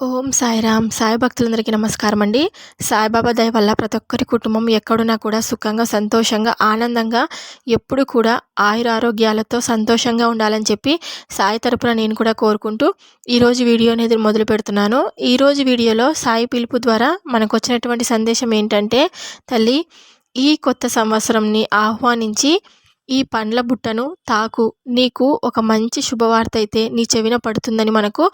ఓం సాయిరామ్. సాయి భక్తులందరికీ నమస్కారం అండి సాయిబాబా దయ వల్ల ప్రతి ఒక్కరి కుటుంబం ఎక్కడున్నా కూడా సుఖంగా సంతోషంగా ఆనందంగా ఎప్పుడు కూడా ఆయుర ఆరోగ్యాలతో సంతోషంగా ఉండాలని చెప్పి సాయి తరపున నేను కూడా కోరుకుంటూ ఈరోజు వీడియో అనేది మొదలు పెడుతున్నాను. ఈరోజు వీడియోలో సాయి పిలుపు ద్వారా మనకు వచ్చినటువంటి సందేశం ఏంటంటే తల్లి ఈ కొత్త సంవత్సరంని ఆహ్వానించి ఈ పండ్ల బుట్టను తాకు. నీకు ఒక మంచి శుభవార్త అయితే నీ చెవిన పడుతుందని మనకు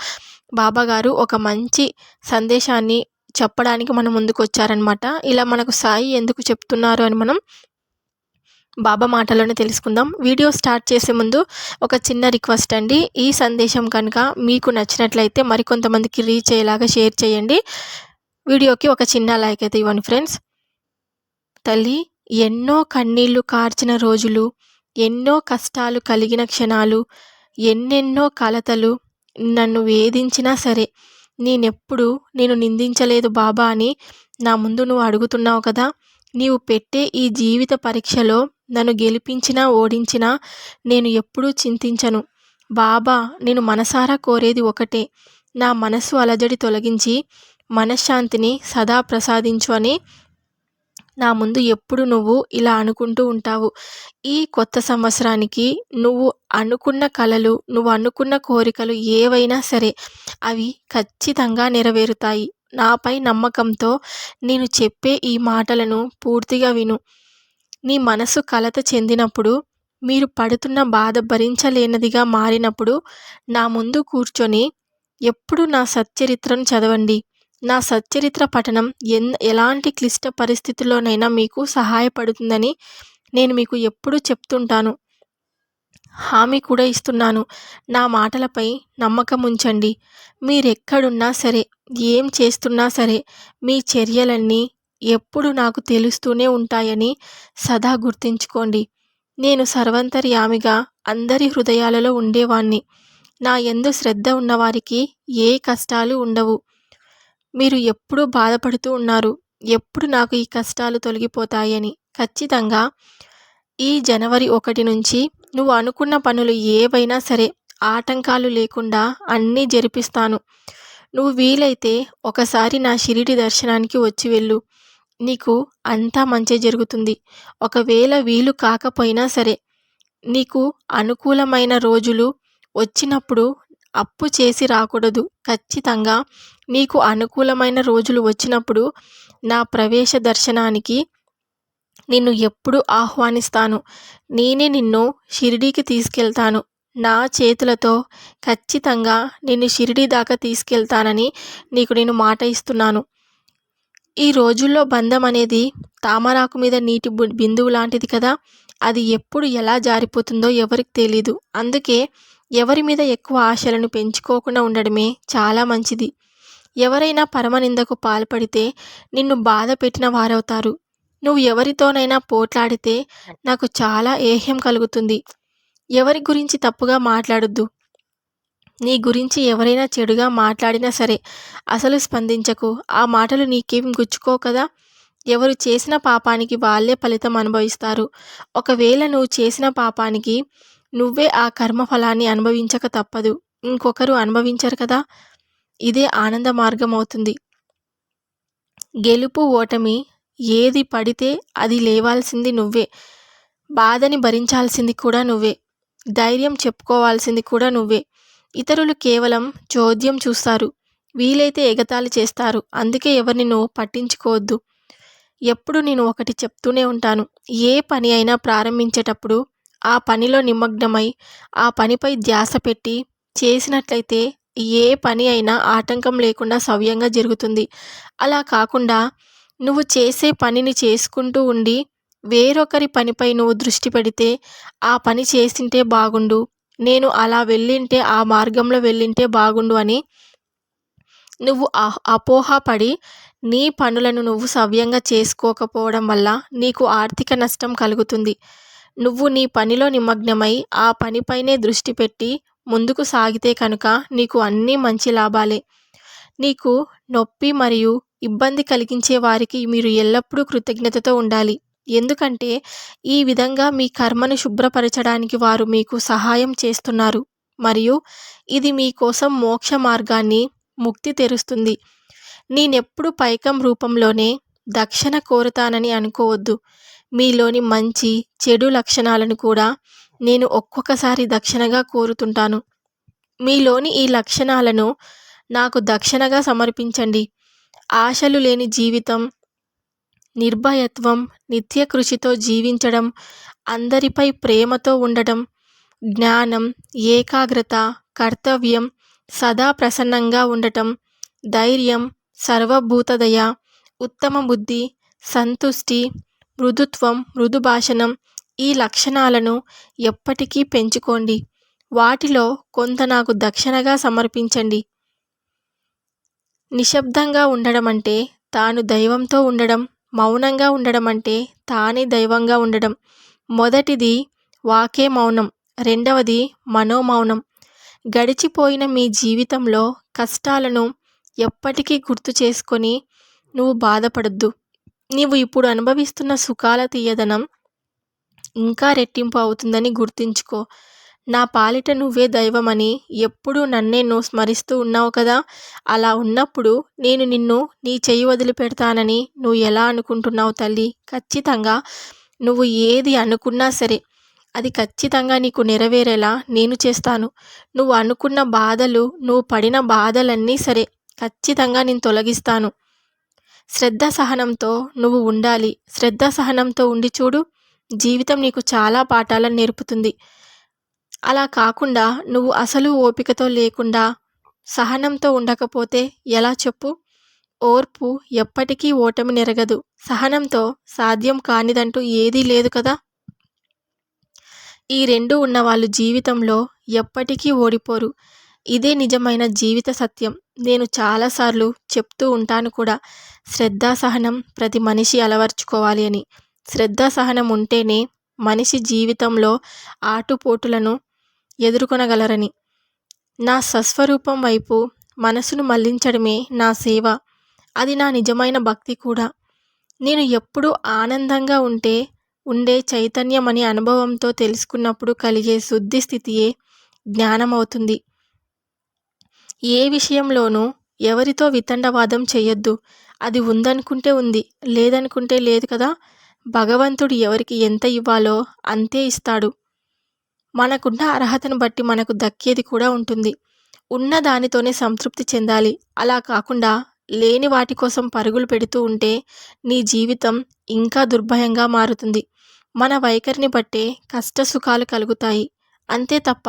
బాబాగారు ఒక మంచి సందేశాన్ని చెప్పడానికి మన ముందుకు వచ్చారనమాట ఇలా మనకు సాయి ఎందుకు చెప్తున్నారు అని మనం బాబా మాటలోనే తెలుసుకుందాం. వీడియో స్టార్ట్ చేసే ముందు ఒక చిన్న రిక్వెస్ట్ అండి. ఈ సందేశం కనుక మీకు నచ్చినట్లయితే మరికొంతమందికి రీచ్ అయ్యేలాగా షేర్ చేయండి. వీడియోకి ఒక చిన్న లైక్ అయితే ఇవ్వండి ఫ్రెండ్స్. తల్లి ఎన్నో కన్నీళ్ళు కార్చిన రోజులు ఎన్నో కష్టాలు కలిగిన క్షణాలు ఎన్నెన్నో కలతలు నన్ను వేధించినా సరే నేనెప్పుడు నేను నిందించలేదు బాబా అని నా ముందు నువ్వు అడుగుతున్నావు కదా. నీవు పెట్టే ఈ జీవిత పరీక్షలో నన్ను గెలిపించినా ఓడించినా నేను ఎప్పుడూ చింతించను. బాబా నేను మనసారా కోరేది ఒకటే నా మనసు అలజడి తొలగించి మనశ్శాంతిని సదా ప్రసాదించు అని నా ముందు ఎప్పుడు నువ్వు ఇలా అనుకుంటూ ఉంటావు? ఈ కొత్త సంవత్సరానికి నువ్వు అనుకున్న కలలు నువ్వు అనుకున్న కోరికలు ఏవైనా సరే అవి ఖచ్చితంగా నెరవేరుతాయి. నాపై నమ్మకంతో నేను చెప్పే ఈ మాటలను పూర్తిగా విను. నీ మనసు కలత చెందినప్పుడు మీరు పడుతున్న బాధ భరించలేనదిగా మారినప్పుడు నా ముందు కూర్చొని ఎప్పుడు నా సచ్చరిత్రను చదవండి. నా సచ్చరిత్ర పఠనం ఎన్ ఎలాంటి క్లిష్ట పరిస్థితుల్లోనైనా మీకు సహాయపడుతుందని నేను మీకు ఎప్పుడూ చెప్తుంటాను. హామీ కూడా ఇస్తున్నాను. నా మాటలపై నమ్మకం ఉంచండి మీరెక్కడున్నా సరే ఏం చేస్తున్నా సరే మీ చర్యలన్నీ ఎప్పుడు నాకు తెలుస్తూనే ఉంటాయని సదా గుర్తుంచుకోండి. నేను సర్వంతర్యామిగా అందరి హృదయాలలో ఉండేవాణ్ణి. నా ఎందు శ్రద్ధ ఉన్నవారికి ఏ కష్టాలు ఉండవు. మీరు ఎప్పుడూ బాధపడుతూ ఉన్నారు. ఎప్పుడు నాకు ఈ కష్టాలు తొలగిపోతాయని. ఖచ్చితంగా ఈ జనవరి ఒకటి నుంచి నువ్వు అనుకున్న పనులు ఏవైనా సరే ఆటంకాలు లేకుండా అన్నీ జరిపిస్తాను. నువ్వు వీలైతే ఒకసారి నా షిరిడి దర్శనానికి వచ్చి వెళ్ళు. నీకు అంతా మంచి జరుగుతుంది. ఒకవేళ వీలు కాకపోయినా సరే నీకు అనుకూలమైన రోజులు వచ్చినప్పుడు అప్పు చేసి రాకూడదు. ఖచ్చితంగా నీకు అనుకూలమైన రోజులు వచ్చినప్పుడు నా ప్రవేశ దర్శనానికి నిన్ను ఎప్పుడు ఆహ్వానిస్తాను. నేనే నిన్ను షిరిడీకి తీసుకెళ్తాను. నా చేతులతో ఖచ్చితంగా నిన్ను షిరిడీ దాకా తీసుకెళ్తానని నీకు నేను మాట ఇస్తున్నాను. ఈ రోజుల్లో బంధం అనేది తామరాకు మీద నీటి బిందువు లాంటిది కదా. అది ఎప్పుడు ఎలా జారిపోతుందో ఎవరికి తెలీదు. అందుకే ఎవరి మీద ఎక్కువ ఆశలను పెంచుకోకుండా ఉండడమే చాలా మంచిది. ఎవరైనా పరమనిందకు పాల్పడితే నిన్ను బాధ పెట్టిన వారవుతారు. నువ్వు ఎవరితోనైనా పోట్లాడితే నాకు చాలా ఏహ్యం కలుగుతుంది. ఎవరి గురించి తప్పుగా మాట్లాడొద్దు. నీ గురించి ఎవరైనా చెడుగా మాట్లాడినా సరే అసలు స్పందించకు. ఆ మాటలు నీకేం గుచ్చుకో కదా? ఎవరు చేసిన పాపానికి వాళ్ళే ఫలితం అనుభవిస్తారు. ఒకవేళ నువ్వు చేసిన పాపానికి నువ్వే ఆ కర్మ ఫలాన్ని అనుభవించక తప్పదు. ఇంకొకరు అనుభవించరు కదా? ఇదే ఆనంద మార్గం అవుతుంది గెలుపు ఓటమి ఏది పడితే అది లేవాల్సింది నువ్వే. బాధని భరించాల్సింది కూడా నువ్వే. ధైర్యం చెప్పుకోవాల్సింది కూడా నువ్వే. ఇతరులు కేవలం చోద్యం చూస్తారు. వీలైతే ఎగతాళి చేస్తారు. అందుకే ఎవరిని నువ్వు పట్టించుకోవద్దు. ఎప్పుడు నేను ఒకటి చెప్తూనే ఉంటాను. ఏ పని అయినా ప్రారంభించేటప్పుడు ఆ పనిలో నిమగ్నమై ఆ పనిపై ధ్యాస పెట్టి చేసినట్లయితే ఏ పని అయినా ఆటంకం లేకుండా సవ్యంగా జరుగుతుంది. అలా కాకుండా నువ్వు చేసే పనిని చేసుకుంటూ ఉండి వేరొకరి పనిపై నువ్వు దృష్టి పెడితే ఆ పని చేసింటే బాగుండు నేను అలా వెళ్ళింటే ఆ మార్గంలో వెళ్ళింటే బాగుండు అని నువ్వు అపోహపడి నీ పనులను నువ్వు సవ్యంగా చేసుకోకపోవడం వల్ల నీకు ఆర్థిక నష్టం కలుగుతుంది. నువ్వు నీ పనిలో నిమగ్నమై ఆ పనిపైనే దృష్టి పెట్టి ముందుకు సాగితే కనుక నీకు అన్నీ మంచి లాభాలే. నీకు నొప్పి మరియు ఇబ్బంది కలిగించే వారికి మీరు ఎల్లప్పుడూ కృతజ్ఞతతో ఉండాలి. ఎందుకంటే ఈ విధంగా మీ కర్మను శుభ్రపరచడానికి వారు మీకు సహాయం చేస్తున్నారు. మరియు ఇది మీకోసం మోక్ష మార్గాన్ని ముక్తి తెరుస్తుంది. నేనెప్పుడు పైకం రూపంలోనే దక్షిణ కోరుతానని అనుకోవద్దు. మీలోని మంచి చెడు లక్షణాలను కూడా నేను ఒక్కొక్కసారి దక్షిణగా కోరుతుంటాను. మీలోని ఈ లక్షణాలను నాకు దక్షిణగా సమర్పించండి. ఆశలు లేని జీవితం నిర్భయత్వం నిత్య కృషితో జీవించడం అందరిపై ప్రేమతో ఉండటం జ్ఞానం ఏకాగ్రత కర్తవ్యం సదా ప్రసన్నంగా ఉండటం ధైర్యం సర్వభూతదయ ఉత్తమ బుద్ధి సంతుష్టి మృదుత్వం మృదు భాషణం ఈ లక్షణాలను ఎప్పటికీ పెంచుకోండి. వాటిలో కొంత నాకు దక్షిణగా సమర్పించండి. నిశ్శబ్దంగా ఉండడం అంటే తాను దైవంతో ఉండడం మౌనంగా ఉండడం అంటే తానే దైవంగా ఉండడం. మొదటిది వాకే మౌనం రెండవది మనోమౌనం. గడిచిపోయిన మీ జీవితంలో కష్టాలను ఎప్పటికీ గుర్తు చేసుకొని నువ్వు బాధపడద్దు. నీవు ఇప్పుడు అనుభవిస్తున్న సుఖాల తీయదనం ఇంకా రెట్టింపు అవుతుందని గుర్తుంచుకో. నా పాలిట నువ్వే దైవమని ఎప్పుడూ నన్నే నువ్వు స్మరిస్తూ ఉన్నావు కదా. అలా ఉన్నప్పుడు నేను నిన్ను నీ చెయ్యి వదిలిపెడతానని నువ్వు ఎలా అనుకుంటున్నావు తల్లి? ఖచ్చితంగా నువ్వు ఏది అనుకున్నా సరే అది ఖచ్చితంగా నీకు నెరవేరేలా నేను చేస్తాను. నువ్వు అనుకున్న బాధలు నువ్వు పడిన బాధలన్నీ సరే ఖచ్చితంగా నేను తొలగిస్తాను. శ్రద్ధ సహనంతో నువ్వు ఉండాలి. శ్రద్ధ సహనంతో ఉండి చూడు జీవితం నీకు చాలా పాఠాలను నేర్పుతుంది. అలా కాకుండా నువ్వు అసలు ఓపికతో లేకుండా సహనంతో ఉండకపోతే ఎలా చెప్పు? ఓర్పు ఎప్పటికీ ఓటమి నెరగదు. సహనంతో సాధ్యం కానిదంటూ ఏదీ లేదు కదా? ఈ రెండు ఉన్నవాళ్ళు జీవితంలో ఎప్పటికీ ఓడిపోరు. ఇదే నిజమైన జీవిత సత్యం. నేను చాలాసార్లు చెప్తూ ఉంటాను కూడా శ్రద్ధాసహనం ప్రతి మనిషి అలవర్చుకోవాలి అని. శ్రద్ధాసహనం ఉంటేనే మనిషి జీవితంలో ఆటుపోటులను ఎదుర్కొనగలరని. నా సస్వరూపం వైపు మనసును మళ్ళించడమే నా సేవ. అది నా నిజమైన భక్తి కూడా. నేను ఎప్పుడూ ఆనందంగా ఉంటే ఉండే చైతన్యం అనే అనుభవంతో తెలుసుకున్నప్పుడు కలిగే శుద్ధి స్థితియే జ్ఞానం అవుతుంది ఏ విషయంలోనూ ఎవరితో వితండవాదం చేయొద్దు. అది ఉందనుకుంటే ఉంది లేదనుకుంటే లేదు కదా. భగవంతుడు ఎవరికి ఎంత ఇవ్వాలో అంతే ఇస్తాడు. మనకున్న అర్హతను బట్టి మనకు దక్కేది కూడా ఉంటుంది. ఉన్న దానితోనే సంతృప్తి చెందాలి. అలా కాకుండా లేని వాటి కోసం పరుగులు పెడుతూ ఉంటే నీ జీవితం ఇంకా దుర్భయంగా మారుతుంది. మన వైఖరిని బట్టే కష్ట సుఖాలు కలుగుతాయి. అంతే తప్ప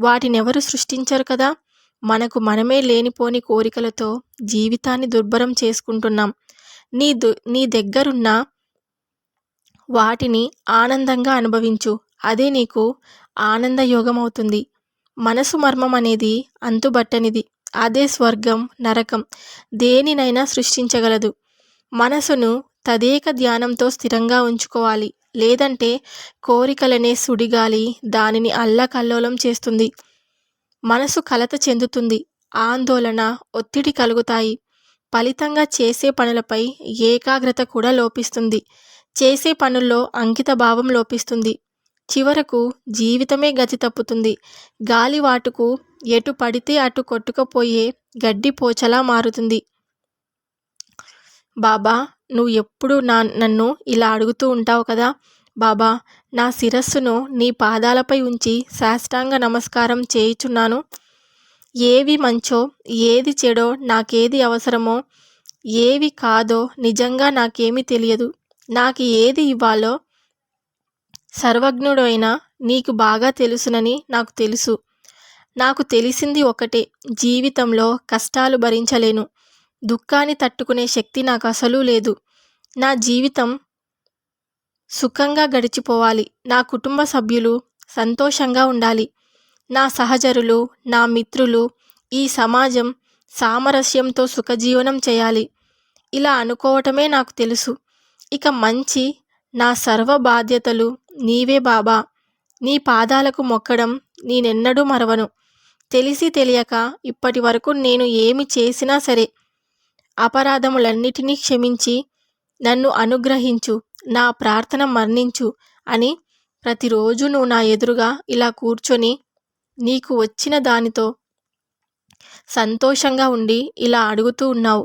వాటినెవరు సృష్టించరు కదా. మనకు మనమే లేనిపోని కోరికలతో జీవితాన్ని దుర్భరం చేసుకుంటున్నాం. నీ దు నీ దగ్గరున్న వాటిని ఆనందంగా అనుభవించు. అదే నీకు ఆనందయోగం అవుతుంది మనసు మర్మం అనేది అంతుబట్టనిది. అదే స్వర్గం నరకం దేనినైనా సృష్టించగలదు. మనసును తదేక ధ్యానంతో స్థిరంగా ఉంచుకోవాలి. లేదంటే కోరికలనే సుడిగాలి దానిని అల్లకల్లోలం చేస్తుంది. మనసు కలత చెందుతుంది. ఆందోళన ఒత్తిడి కలుగుతాయి. ఫలితంగా చేసే పనులపై ఏకాగ్రత కూడా లోపిస్తుంది. చేసే పనుల్లో అంకిత భావం లోపిస్తుంది. చివరకు జీవితమే గతి తప్పుతుంది. గాలివాటుకు ఎటు పడితే అటు కొట్టుకుపోయే గడ్డి పోచలా మారుతుంది. బాబా నువ్వు ఎప్పుడు నా నన్ను ఇలా అడుగుతూ ఉంటావు కదా? బాబా నా శిరస్సును నీ పాదాలపై ఉంచి సాష్టాంగ నమస్కారం చేయుచున్నాను. ఏవి మంచో ఏది చెడో నాకేది అవసరమో ఏవి కాదో నిజంగా నాకేమీ తెలియదు. నాకు ఏది ఇవ్వాలో సర్వజ్ఞుడైన నీకు బాగా తెలుసునని నాకు తెలుసు. నాకు తెలిసింది ఒకటే జీవితంలో కష్టాలు భరించలేను. దుఃఖాన్ని తట్టుకునే శక్తి నాకు అసలు లేదు. నా జీవితం సుఖంగా గడిచిపోవాలి. నా కుటుంబ సభ్యులు సంతోషంగా ఉండాలి. నా సహచరులు నా మిత్రులు ఈ సమాజం సామరస్యంతో సుఖజీవనం చేయాలి. ఇలా అనుకోవటమే నాకు తెలుసు. ఇక మంచి నా సర్వ బాధ్యతలు నీవే బాబా. నీ పాదాలకు మొక్కడం నేనెన్నడూ మరవను. తెలిసి తెలియక ఇప్పటి వరకు నేను ఏమి చేసినా సరే అపరాధములన్నిటినీ క్షమించి నన్ను అనుగ్రహించు. నా ప్రార్థన మరణించు అని ప్రతిరోజు నువ్వు నా ఎదురుగా ఇలా కూర్చొని నీకు వచ్చిన దానితో సంతోషంగా ఉండి ఇలా అడుగుతూ ఉన్నావు.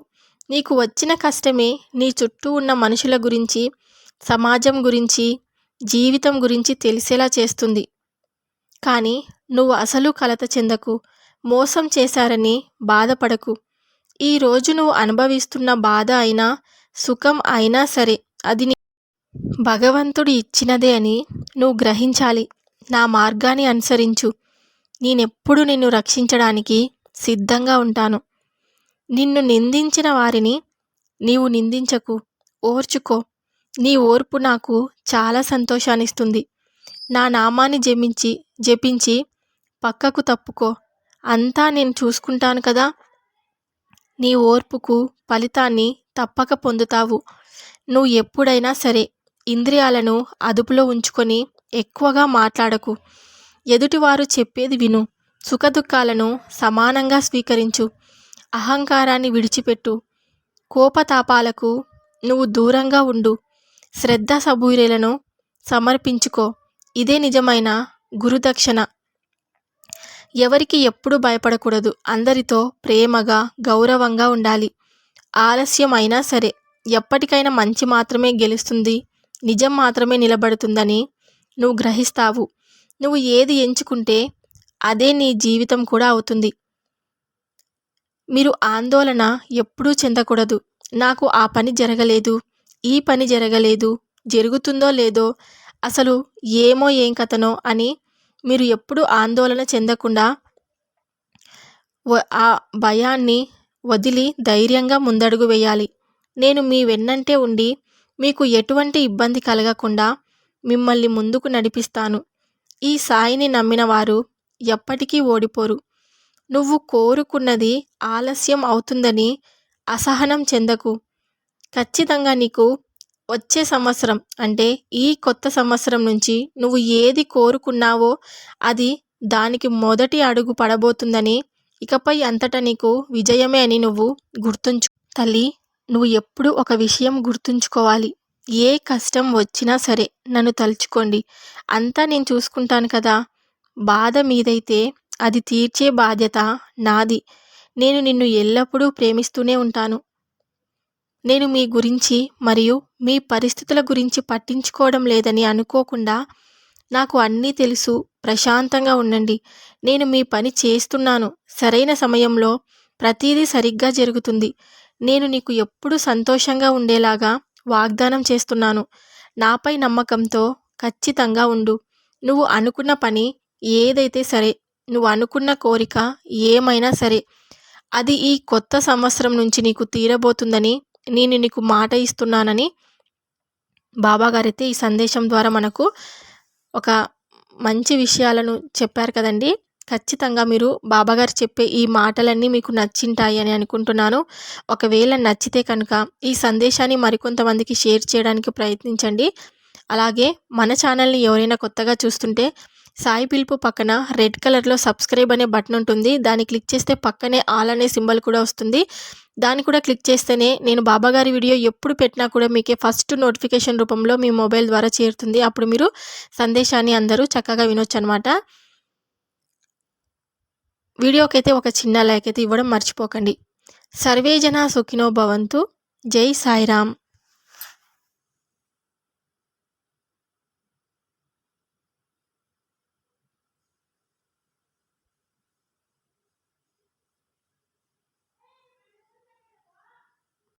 నీకు వచ్చిన కష్టమే నీ చుట్టూ ఉన్న మనుషుల గురించి సమాజం గురించి జీవితం గురించి తెలిసేలా చేస్తుంది. కానీ నువ్వు అసలు కలత చెందకు మోసం చేశారని బాధపడకు. ఈరోజు నువ్వు అనుభవిస్తున్న బాధ అయినా సుఖం అయినా సరే అది భగవంతుడు ఇచ్చినదే అని నువ్వు గ్రహించాలి. నా మార్గాన్ని అనుసరించు. నేనెప్పుడు నిన్ను రక్షించడానికి సిద్ధంగా ఉంటాను. నిన్ను నిందించిన వారిని నీవు నిందించకు. ఓర్చుకో. నీ ఓర్పు నాకు చాలా సంతోషాన్నిస్తుంది. నా నామాన్ని జమించి జపించి పక్కకు తప్పుకో. అంతా నేను చూసుకుంటాను కదా? నీ ఓర్పుకు ఫలితాన్ని తప్పక పొందుతావు. నువ్వు ఎప్పుడైనా సరే ఇంద్రియాలను అదుపులో ఉంచుకొని ఎక్కువగా మాట్లాడకు. ఎదుటివారు చెప్పేది విను. సుఖదుఖాలను సమానంగా స్వీకరించు. అహంకారాన్ని విడిచిపెట్టు. కోపతాపాలకు నువ్వు దూరంగా ఉండు. శ్రద్ధ సబూర్యలను సమర్పించుకో. ఇదే నిజమైన గురుదక్షిణ. ఎవరికి ఎప్పుడు భయపడకూడదు. అందరితో ప్రేమగా గౌరవంగా ఉండాలి. ఆలస్యం అయినా సరే ఎప్పటికైనా మంచి మాత్రమే గెలుస్తుంది. నిజం మాత్రమే నిలబడుతుందని నువ్వు గ్రహిస్తావు. నువ్వు ఏది ఎంచుకుంటే అదే నీ జీవితం కూడా అవుతుంది. మీరు ఆందోళన ఎప్పుడూ చెందకూడదు. నాకు ఆ పని జరగలేదు ఈ పని జరగలేదు జరుగుతుందో లేదో అసలు ఏమో ఏం కథనో అని మీరు ఎప్పుడు ఆందోళన చెందకుండా ఆ భయాన్ని వదిలి ధైర్యంగా ముందడుగు వేయాలి. నేను మీ వెన్నంటే ఉండి మీకు ఎటువంటి ఇబ్బంది కలగకుండా మిమ్మల్ని ముందుకు నడిపిస్తాను. ఈ సాయిని నమ్మిన వారు ఎప్పటికీ ఓడిపోరు. నువ్వు కోరుకున్నది ఆలస్యం అవుతుందని అసహనం చెందకు. ఖచ్చితంగా నీకు వచ్చే సంవత్సరం అంటే ఈ కొత్త సంవత్సరం నుంచి నువ్వు ఏది కోరుకున్నావో అది దానికి మొదటి అడుగు పడబోతుందని ఇకపై అంతటా నీకు విజయమే అని నువ్వు గుర్తుంచు. తల్లి నువ్వు ఎప్పుడు ఒక విషయం గుర్తుంచుకోవాలి. ఏ కష్టం వచ్చినా సరే నన్ను తలుచుకోండి. అంతా నేను చూసుకుంటాను కదా. బాధ మీదైతే అది తీర్చే బాధ్యత నాది. నేను నిన్ను ఎల్లప్పుడూ ప్రేమిస్తూనే ఉంటాను. నేను మీ గురించి మరియు మీ పరిస్థితుల గురించి పట్టించుకోవడం లేదని అనుకోకుండా నాకు అన్నీ తెలుసు. ప్రశాంతంగా ఉండండి. నేను మీ పని చేస్తున్నాను. సరైన సమయంలో ప్రతిదీ సరిగ్గా జరుగుతుంది. నేను నీకు ఎప్పుడూ సంతోషంగా ఉండేలాగా వాగ్దానం చేస్తున్నాను. నాపై నమ్మకంతో ఖచ్చితంగా ఉండు. నువ్వు అనుకున్న పని ఏదైతే సరే నువ్వు అనుకున్న కోరిక ఏమైనా సరే అది ఈ కొత్త సంవత్సరం నుంచి నీకు తీరబోతుందని నేను నీకు మాట ఇస్తున్నానని బాబాగారైతే ఈ సందేశం ద్వారా మనకు ఒక మంచి విషయాలను చెప్పారు కదండి. ఖచ్చితంగా మీరు బాబాగారు చెప్పే ఈ మాటలన్నీ మీకు నచ్చింటాయి అని అనుకుంటున్నాను. ఒకవేళ నచ్చితే కనుక ఈ సందేశాన్ని మరికొంతమందికి షేర్ చేయడానికి ప్రయత్నించండి. అలాగే మన ఛానల్ని ఎవరైనా కొత్తగా చూస్తుంటే సాయి పిలుపు పక్కన రెడ్ కలర్లో సబ్స్క్రైబ్ అనే బటన్ ఉంటుంది. దాన్ని క్లిక్ చేస్తే పక్కనే ఆల్ అనే సింబల్ కూడా వస్తుంది. దాన్ని కూడా క్లిక్ చేస్తేనే నేను బాబాగారి వీడియో ఎప్పుడు పెట్టినా కూడా మీకే ఫస్ట్ నోటిఫికేషన్ రూపంలో మీ మొబైల్ ద్వారా చేరుతుంది. అప్పుడు మీరు సందేశాన్ని అందరూ చక్కగా వినొచ్చు అనమాట వీడియోకైతే ఒక చిన్న లైక్ అయితే ఇవ్వడం మర్చిపోకండి. సర్వేజన సుఖినో భవంతు. జై సాయిరామ్.